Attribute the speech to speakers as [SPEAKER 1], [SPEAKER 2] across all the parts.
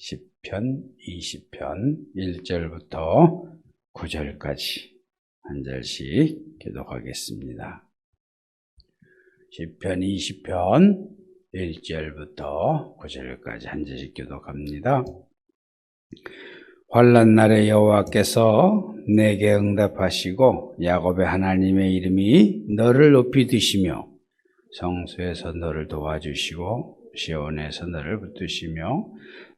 [SPEAKER 1] 10편 20편 1절부터 9절까지 한 절씩 기도하겠습니다. 10편 20편 1절부터 9절까지 한 절씩 기도합니다. 환란 날에 여호와께서 내게 응답하시고 야곱의 하나님의 이름이 너를 높이 드시며 성수에서 너를 도와주시고 시온에서 너를 붙드시며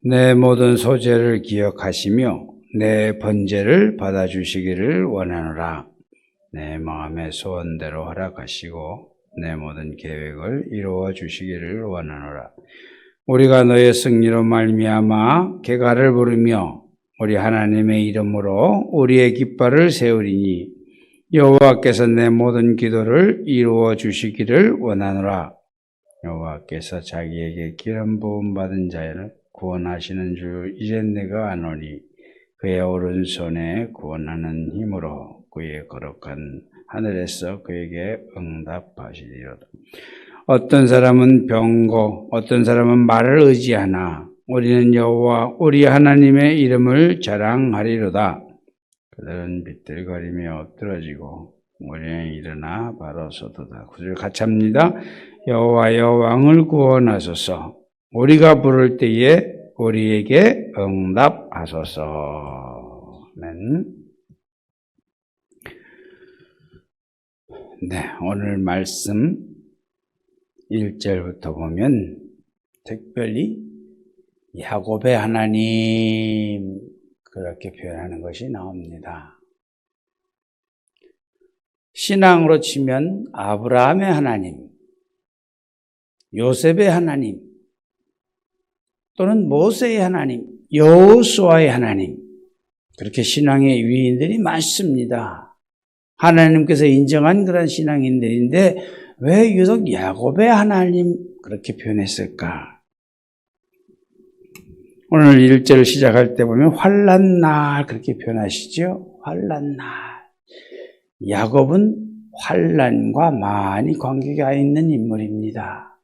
[SPEAKER 1] 내 모든 소재를 기억하시며 내 번제를 받아주시기를 원하노라 내 마음의 소원대로 허락하시고 내 모든 계획을 이루어 주시기를 원하노라 우리가 너의 승리로 말미암아 개가를 부르며 우리 하나님의 이름으로 우리의 깃발을 세우리니 여호와께서 내 모든 기도를 이루어 주시기를 원하노라. 여호와께서 자기에게 기름 부음 받은 자를 구원하시는 줄 이제 내가 아노니 그의 오른손에 구원하는 힘으로 그의 거룩한 하늘에서 그에게 응답하시리로다. 어떤 사람은 병고, 어떤 사람은 말을 의지하나 우리는 여호와 우리 하나님의 이름을 자랑하리로다. 그들은 비틀거리며 엎드러지고 우리는 일어나 바로 서도다. 구절 같이 합니다. 여호와여 왕을 구원하소서. 우리가 부를 때에 우리에게 응답하소서. 아멘. 네, 오늘 말씀 1절부터 보면 특별히 야곱의 하나님 그렇게 표현하는 것이 나옵니다. 신앙으로 치면 아브라함의 하나님, 요셉의 하나님, 또는 모세의 하나님, 여호수아의 하나님, 그렇게 신앙의 위인들이 많습니다. 하나님께서 인정한 그런 신앙인들인데 왜 유독 야곱의 하나님 그렇게 표현했을까? 오늘 1절을 시작할 때 보면 환란 날 그렇게 표현하시죠. 환란 날. 야곱은 환란과 많이 관계가 있는 인물입니다.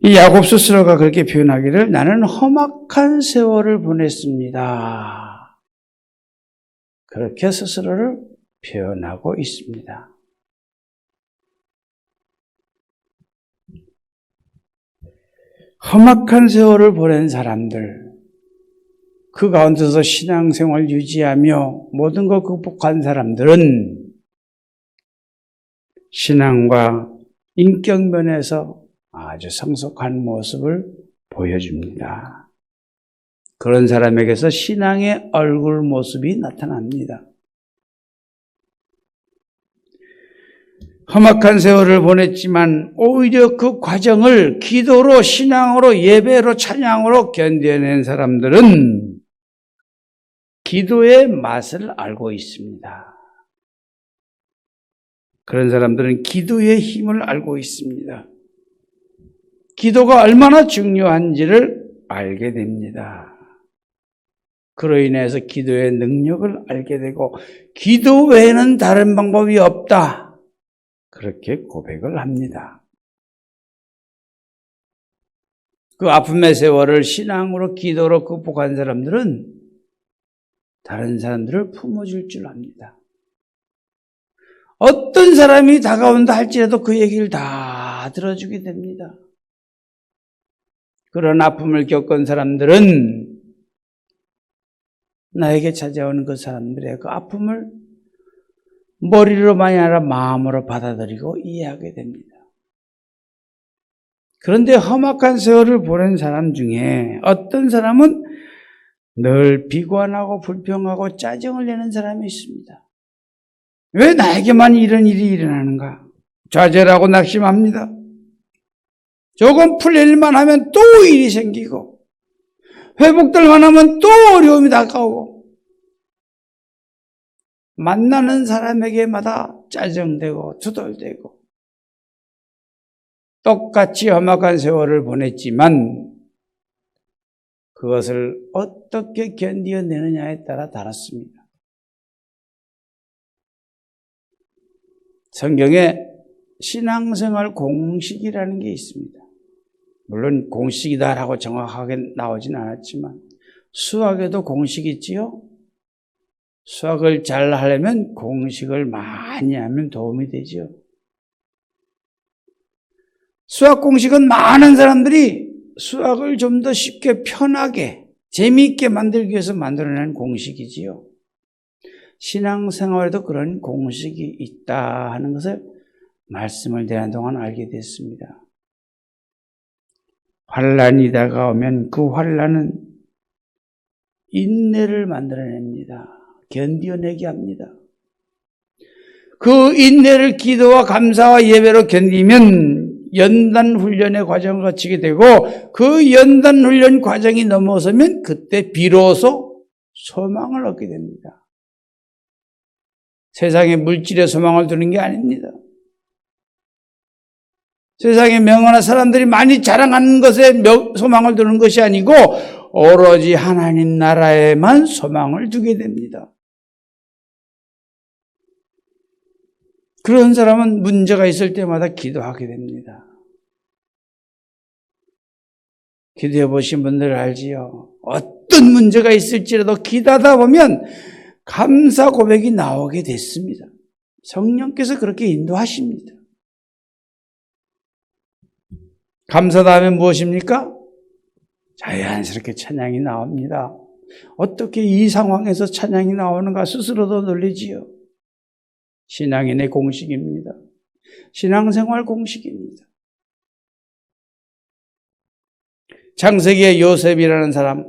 [SPEAKER 1] 이 야곱 스스로가 그렇게 표현하기를 나는 험악한 세월을 보냈습니다. 그렇게 스스로를 표현하고 있습니다. 험악한 세월을 보낸 사람들, 그 가운데서 신앙생활 유지하며 모든 걸 극복한 사람들은 신앙과 인격 면에서 아주 성숙한 모습을 보여줍니다. 그런 사람에게서 신앙의 얼굴 모습이 나타납니다. 험악한 세월을 보냈지만 오히려 그 과정을 기도로 신앙으로 예배로 찬양으로 견뎌낸 사람들은 기도의 맛을 알고 있습니다. 그런 사람들은 기도의 힘을 알고 있습니다. 기도가 얼마나 중요한지를 알게 됩니다. 그로 인해서 기도의 능력을 알게 되고 기도 외에는 다른 방법이 없다. 그렇게 고백을 합니다. 그 아픔의 세월을 신앙으로 기도로 극복한 사람들은 다른 사람들을 품어줄 줄 압니다. 어떤 사람이 다가온다 할지라도 그 얘기를 다 들어주게 됩니다. 그런 아픔을 겪은 사람들은 나에게 찾아오는 그 사람들의 그 아픔을 머리로만이 아니라 마음으로 받아들이고 이해하게 됩니다. 그런데 험악한 세월을 보낸 사람 중에 어떤 사람은 늘 비관하고 불평하고 짜증을 내는 사람이 있습니다. 왜 나에게만 이런 일이 일어나는가? 좌절하고 낙심합니다. 조금 풀릴만 하면 또 일이 생기고, 회복될만 하면 또 어려움이 다가오고, 만나는 사람에게마다 짜증되고 두덜대고, 똑같이 험악한 세월을 보냈지만, 그것을 어떻게 견디어내느냐에 따라 다릅니다. 성경에 신앙생활 공식이라는 게 있습니다. 물론 공식이다라고 정확하게 나오진 않았지만 수학에도 공식이 있지요. 수학을 잘 하려면 공식을 많이 하면 도움이 되죠. 수학 공식은 많은 사람들이 수학을 좀 더 쉽게 편하게 재미있게 만들기 위해서 만들어낸 공식이지요. 신앙생활에도 그런 공식이 있다 하는 것을 말씀을 대한 동안 알게 됐습니다. 환란이 다가오면 그 환란은 인내를 만들어냅니다. 견디어내게 합니다. 그 인내를 기도와 감사와 예배로 견디면 연단 훈련의 과정을 거치게 되고 그 연단 훈련 과정이 넘어서면 그때 비로소 소망을 얻게 됩니다. 세상에 물질의 소망을 두는 게 아닙니다. 세상에 명언한 사람들이 많이 자랑하는 것에 소망을 두는 것이 아니고 오로지 하나님 나라에만 소망을 두게 됩니다. 그런 사람은 문제가 있을 때마다 기도하게 됩니다. 기도해 보신 분들 알지요? 어떤 문제가 있을지라도 기도하다 보면 감사 고백이 나오게 됐습니다. 성령께서 그렇게 인도하십니다. 감사 다음에 무엇입니까? 자연스럽게 찬양이 나옵니다. 어떻게 이 상황에서 찬양이 나오는가 스스로도 놀리지요. 신앙인의 공식입니다. 신앙생활 공식입니다. 창세기의 요셉이라는 사람,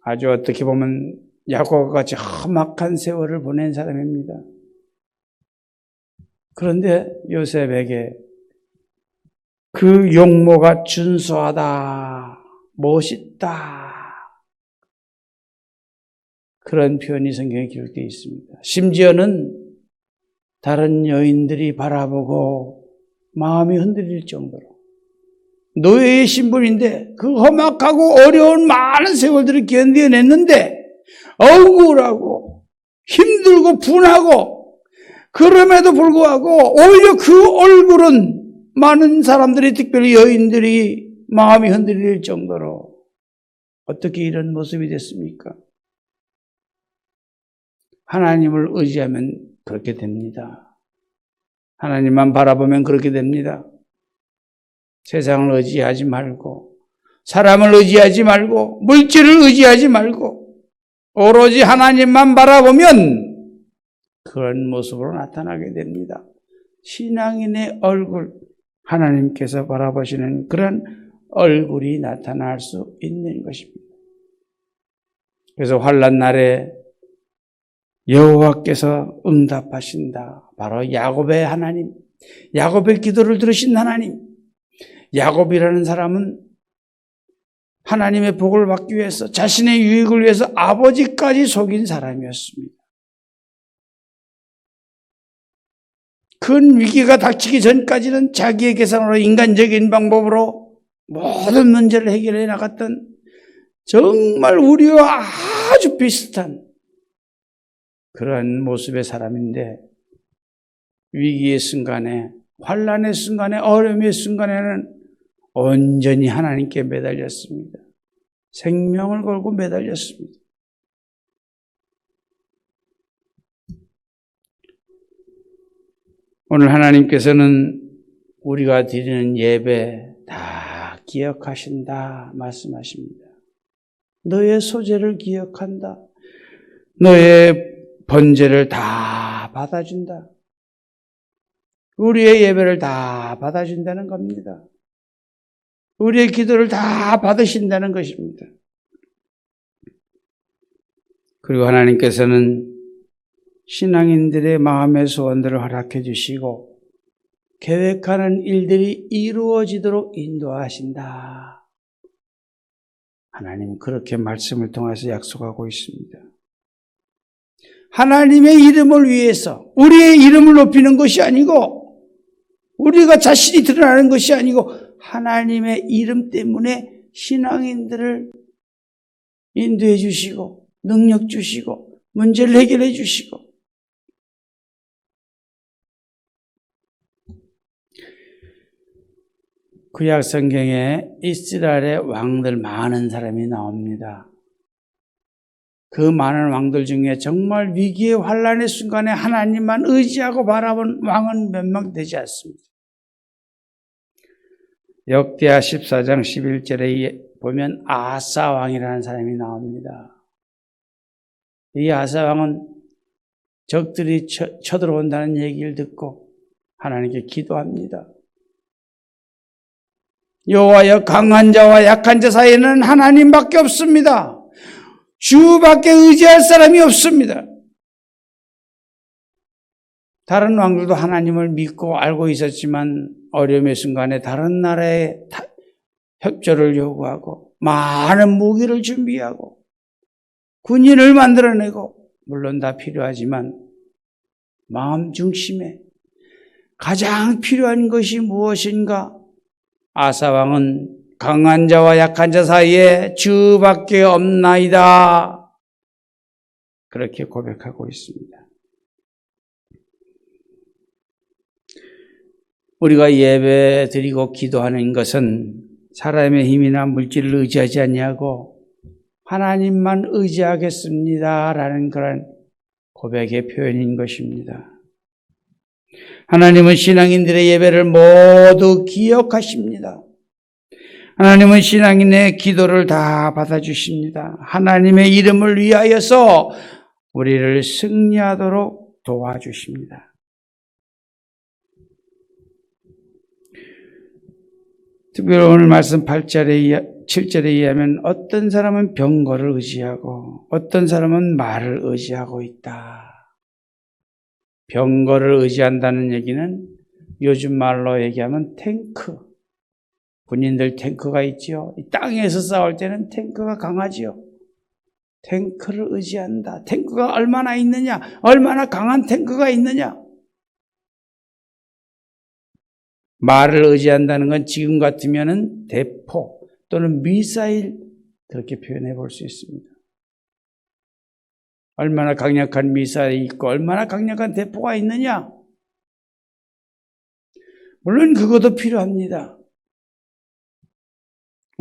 [SPEAKER 1] 아주 어떻게 보면 야곱과 같이 험악한 세월을 보낸 사람입니다. 그런데 요셉에게 그 용모가 준수하다, 멋있다. 그런 표현이 성경에 기록되어 있습니다. 심지어는 다른 여인들이 바라보고 마음이 흔들릴 정도로 노예의 신분인데 그 험악하고 어려운 많은 세월들을 견뎌냈는데 억울하고 힘들고 분하고 그럼에도 불구하고 오히려 그 얼굴은 많은 사람들이 특별히 여인들이 마음이 흔들릴 정도로 어떻게 이런 모습이 됐습니까? 하나님을 의지하면 그렇게 됩니다. 하나님만 바라보면 그렇게 됩니다. 세상을 의지하지 말고, 사람을 의지하지 말고, 물질을 의지하지 말고, 오로지 하나님만 바라보면 그런 모습으로 나타나게 됩니다. 신앙인의 얼굴, 하나님께서 바라보시는 그런 얼굴이 나타날 수 있는 것입니다. 그래서 환란 날에 여호와께서 응답하신다. 바로 야곱의 하나님, 야곱의 기도를 들으신 하나님. 야곱이라는 사람은 하나님의 복을 받기 위해서 자신의 유익을 위해서 아버지까지 속인 사람이었습니다. 큰 위기가 닥치기 전까지는 자기의 계산으로 인간적인 방법으로 모든 문제를 해결해 나갔던 정말 우리와 아주 비슷한 그런 모습의 사람인데 위기의 순간에 환란의 순간에 어려움의 순간에는 온전히 하나님께 매달렸습니다. 생명을 걸고 매달렸습니다. 오늘 하나님께서는 우리가 드리는 예배 다 기억하신다 말씀하십니다. 너의 소재를 기억한다. 너의 번제를 다 받아준다. 우리의 예배를 다 받아준다는 겁니다. 우리의 기도를 다 받으신다는 것입니다. 그리고 하나님께서는 신앙인들의 마음의 소원들을 허락해 주시고 계획하는 일들이 이루어지도록 인도하신다. 하나님은 그렇게 말씀을 통해서 약속하고 있습니다. 하나님의 이름을 위해서 우리의 이름을 높이는 것이 아니고 우리가 자신이 드러나는 것이 아니고 하나님의 이름 때문에 신앙인들을 인도해 주시고 능력 주시고 문제를 해결해 주시고 구약 성경에 이스라엘의 왕들 많은 사람이 나옵니다. 그 많은 왕들 중에 정말 위기의 환란의 순간에 하나님만 의지하고 바라본 왕은 몇 명 되지 않습니다. 역대하 14장 11절에 보면 아사 왕이라는 사람이 나옵니다. 이 아사 왕은 적들이 쳐, 쳐들어온다는 얘기를 듣고 하나님께 기도합니다. 여호와여 강한 자와 약한 자 사이에는 하나님밖에 없습니다. 주밖에 의지할 사람이 없습니다. 다른 왕들도 하나님을 믿고 알고 있었지만 어려움의 순간에 다른 나라의 협조를 요구하고 많은 무기를 준비하고 군인을 만들어내고 물론 다 필요하지만 마음 중심에 가장 필요한 것이 무엇인가? 아사왕은 강한 자와 약한 자 사이에 주밖에 없나이다. 그렇게 고백하고 있습니다. 우리가 예배 드리고 기도하는 것은 사람의 힘이나 물질을 의지하지 않냐고 하나님만 의지하겠습니다 라는 그런 고백의 표현인 것입니다. 하나님은 신앙인들의 예배를 모두 기억하십니다. 하나님은 신앙인의 기도를 다 받아주십니다. 하나님의 이름을 위하여서 우리를 승리하도록 도와주십니다. 특별히 오늘 말씀 8절에, 7절에 의하면 어떤 사람은 병거를 의지하고 어떤 사람은 말을 의지하고 있다. 병거를 의지한다는 얘기는 요즘 말로 얘기하면 탱크. 군인들 탱크가 있지요. 땅에서 싸울 때는 탱크가 강하지요. 탱크를 의지한다. 탱크가 얼마나 있느냐? 얼마나 강한 탱크가 있느냐? 말을 의지한다는 건 지금 같으면은 대포 또는 미사일 그렇게 표현해 볼 수 있습니다. 얼마나 강력한 미사일이 있고 얼마나 강력한 대포가 있느냐? 물론 그것도 필요합니다.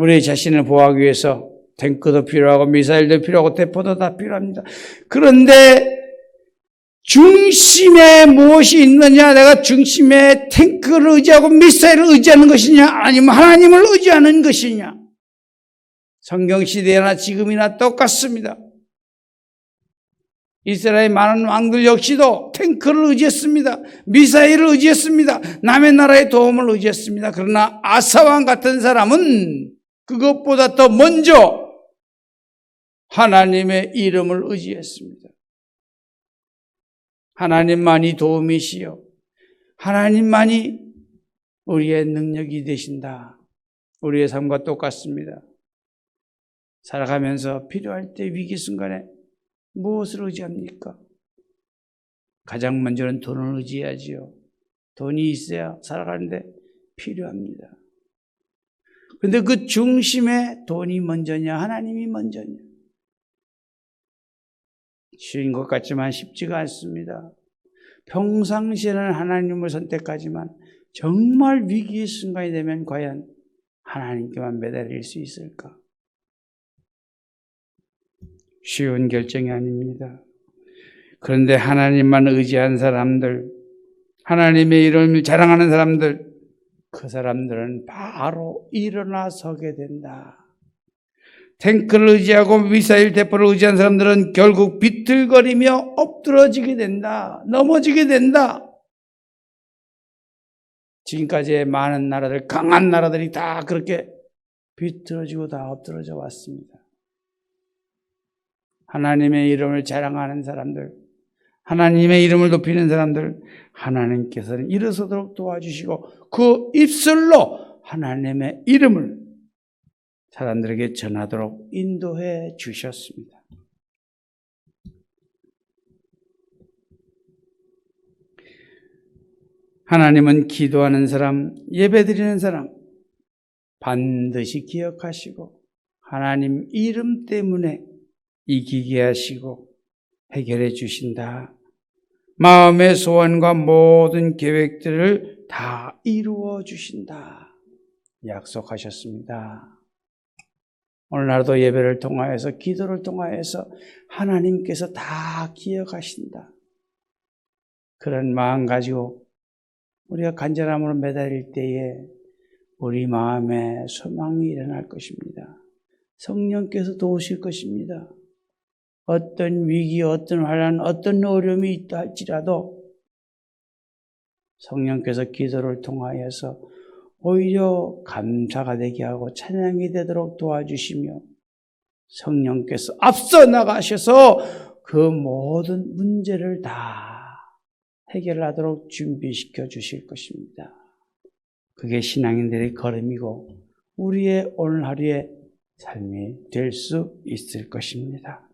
[SPEAKER 1] 우리 자신을 보호하기 위해서 탱크도 필요하고 미사일도 필요하고 대포도 다 필요합니다. 그런데 중심에 무엇이 있느냐? 내가 중심에 탱크를 의지하고 미사일을 의지하는 것이냐? 아니면 하나님을 의지하는 것이냐? 성경 시대나 지금이나 똑같습니다. 이스라엘 많은 왕들 역시도 탱크를 의지했습니다. 미사일을 의지했습니다. 남의 나라의 도움을 의지했습니다. 그러나 아사왕 같은 사람은 그것보다 더 먼저 하나님의 이름을 의지했습니다. 하나님만이 도움이시요. 하나님만이 우리의 능력이 되신다. 우리의 삶과 똑같습니다. 살아가면서 필요할 때 위기 순간에 무엇을 의지합니까? 가장 먼저는 돈을 의지해야지요. 돈이 있어야 살아가는데 필요합니다. 근데 그 중심에 돈이 먼저냐, 하나님이 먼저냐? 쉬운 것 같지만 쉽지가 않습니다. 평상시에는 하나님을 선택하지만 정말 위기의 순간이 되면 과연 하나님께만 매달릴 수 있을까? 쉬운 결정이 아닙니다. 그런데 하나님만 의지한 사람들, 하나님의 이름을 자랑하는 사람들, 그 사람들은 바로 일어나 서게 된다. 탱크를 의지하고 미사일 대포를 의지한 사람들은 결국 비틀거리며 엎드러지게 된다. 넘어지게 된다. 지금까지의 많은 나라들, 강한 나라들이 다 그렇게 비틀어지고 다 엎드러져 왔습니다. 하나님의 이름을 자랑하는 사람들, 하나님의 이름을 높이는 사람들, 하나님께서는 일어서도록 도와주시고 그 입술로 하나님의 이름을 사람들에게 전하도록 인도해 주셨습니다. 하나님은 기도하는 사람, 예배드리는 사람 반드시 기억하시고 하나님 이름 때문에 이기게 하시고 해결해 주신다. 마음의 소원과 모든 계획들을 다 이루어 주신다. 약속하셨습니다. 오늘날도 예배를 통하여서 기도를 통하여서 하나님께서 다 기억하신다. 그런 마음 가지고 우리가 간절함으로 매달릴 때에 우리 마음에 소망이 일어날 것입니다. 성령께서 도우실 것입니다. 어떤 위기, 어떤 환란, 어떤 어려움이 있다 할지라도 성령께서 기도를 통하여서 오히려 감사가 되게 하고 찬양이 되도록 도와주시며 성령께서 앞서 나가셔서 그 모든 문제를 다 해결하도록 준비시켜 주실 것입니다. 그게 신앙인들의 걸음이고 우리의 오늘 하루의 삶이 될 수 있을 것입니다.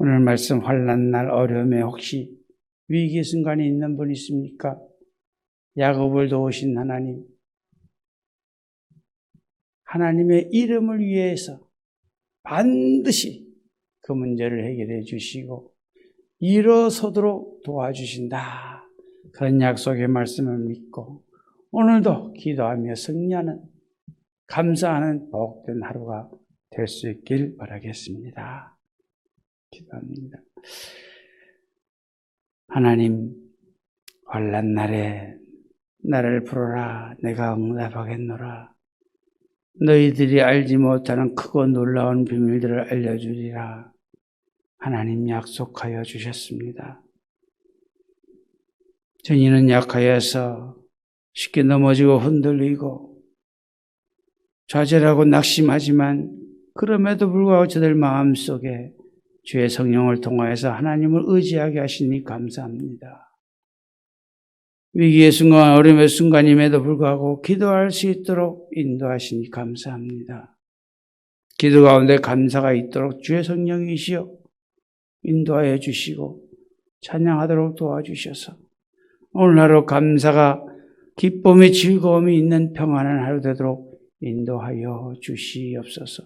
[SPEAKER 1] 오늘 말씀 환란 날 어려움에 혹시 위기 순간에 있는 분 있습니까? 야곱을 도우신 하나님, 하나님의 이름을 위해서 반드시 그 문제를 해결해 주시고 일어서도록 도와주신다. 그런 약속의 말씀을 믿고 오늘도 기도하며 승리하는 감사하는 복된 하루가 될 수 있길 바라겠습니다. 기도합니다. 하나님, 환란 날에 나를 부르라 내가 응답하겠노라. 너희들이 알지 못하는 크고 놀라운 비밀들을 알려주리라. 하나님 약속하여 주셨습니다. 전이는 약하여서 쉽게 넘어지고 흔들리고 좌절하고 낙심하지만 그럼에도 불구하고 저들 마음속에 주의 성령을 통하여서 하나님을 의지하게 하시니 감사합니다. 위기의 순간, 어려움의 순간임에도 불구하고 기도할 수 있도록 인도하시니 감사합니다. 기도 가운데 감사가 있도록 주의 성령이시여 인도하여 주시고 찬양하도록 도와주셔서 오늘 하루 감사가 기쁨이 즐거움이 있는 평안한 하루 되도록 인도하여 주시옵소서.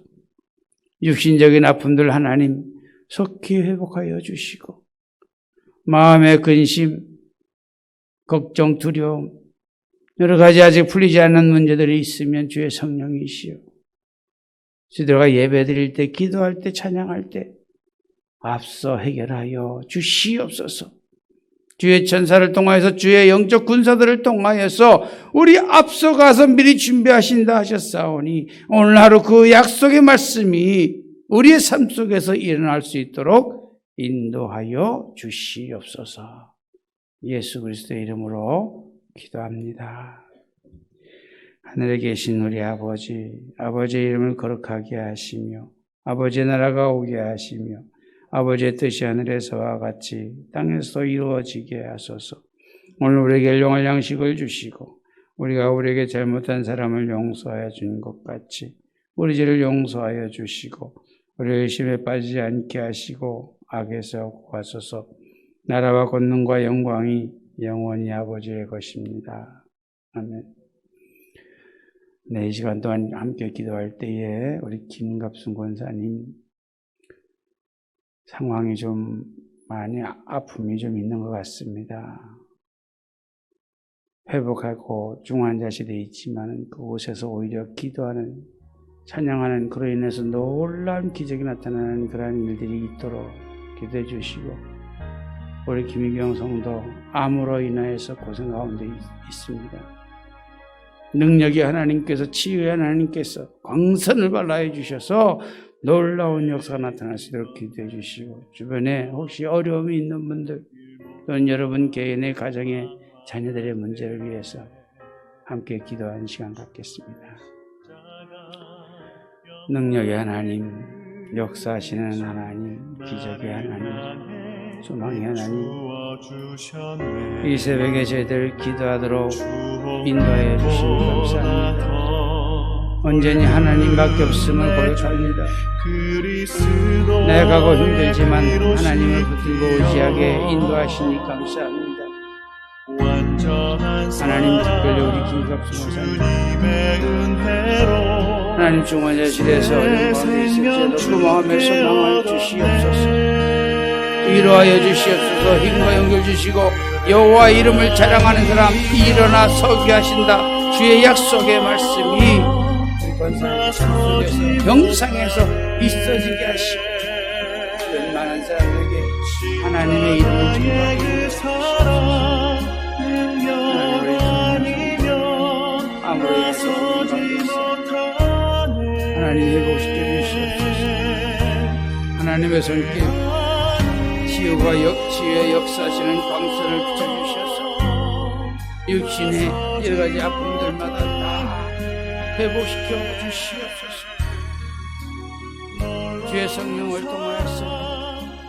[SPEAKER 1] 육신적인 아픔들 하나님 속히 회복하여 주시고 마음의 근심, 걱정, 두려움 여러 가지 아직 풀리지 않는 문제들이 있으면 주의 성령이시여 저희들과 예배 드릴 때 기도할 때 찬양할 때 앞서 해결하여 주시옵소서. 주의 천사를 통하여서 주의 영적 군사들을 통하여서 우리 앞서가서 미리 준비하신다 하셨사오니 오늘 하루 그 약속의 말씀이 우리의 삶 속에서 일어날 수 있도록 인도하여 주시옵소서. 예수 그리스도의 이름으로 기도합니다. 하늘에 계신 우리 아버지, 아버지의 이름을 거룩하게 하시며 아버지의 나라가 오게 하시며 아버지의 뜻이 하늘에서와 같이 땅에서 이루어지게 하소서. 오늘 우리에게 일용할 양식을 주시고 우리가 우리에게 잘못한 사람을 용서하여 준 것 같이 우리 죄를 용서하여 주시고 우리 의심에 빠지지 않게 하시고 악에서 구하소서. 나라와 권능과 영광이 영원히 아버지의 것입니다. 아멘. 네, 이 시간 동안 함께 기도할 때에 우리 김갑순 권사님 상황이 좀 많이 아픔이 좀 있는 것 같습니다. 회복하고 중환자실에 있지만 그곳에서 오히려 기도하는 찬양하는 그로 인해서 놀라운 기적이 나타나는 그러한 일들이 있도록 기도해 주시고 우리 김희경 성도 암으로 인하여서 고생 가운데 있습니다. 능력이 하나님께서 치유의 하나님께서 광선을 발라해 주셔서 놀라운 역사가 나타날 수 있도록 기도해 주시고 주변에 혹시 어려움이 있는 분들 또는 여러분 개인의 가정의 자녀들의 문제를 위해서 함께 기도하는 시간 갖겠습니다. 능력의 하나님, 역사하시는 하나님, 기적의 하나님, 소망의 하나님, 이 새벽에 저희들 기도하도록 인도하여 주시니 감사합니다. 온전히 하나님밖에 없음을 고백합니다. 내가 가고 힘들지만 하나님을 붙들고 의지하게 인도하시니 감사합니다. 하나님 특별히 우리 김갑수 목사님 하나님 중환자실에서 어려운 마음이 있을지라도 그 마음에 소망을 주시옵소서 위로하여 주시옵소서 힘과 연결 주시고 여호와 이름을 자랑하는 사람 일어나 서게 하신다. 주의 약속의 말씀이 병상에서 있어지게 하시고 웬만한 사람에게 하나님의 이름을 증거하게 하시옵소서 아무리 약속을 하나님 회복시켜 주시옵소서. 하나님의 손길 치유가 역, 치유의 역사하시는 광선을 비춰주셔서 육신의 여러 가지 아픔들마다 다 회복시켜 주시옵소서. 주의 성령을 통하여서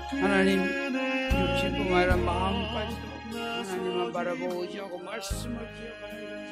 [SPEAKER 1] 하나님 육신뿐만 아니라 마음까지도 하나님만 바라보고 의지하고 말씀을 기억하는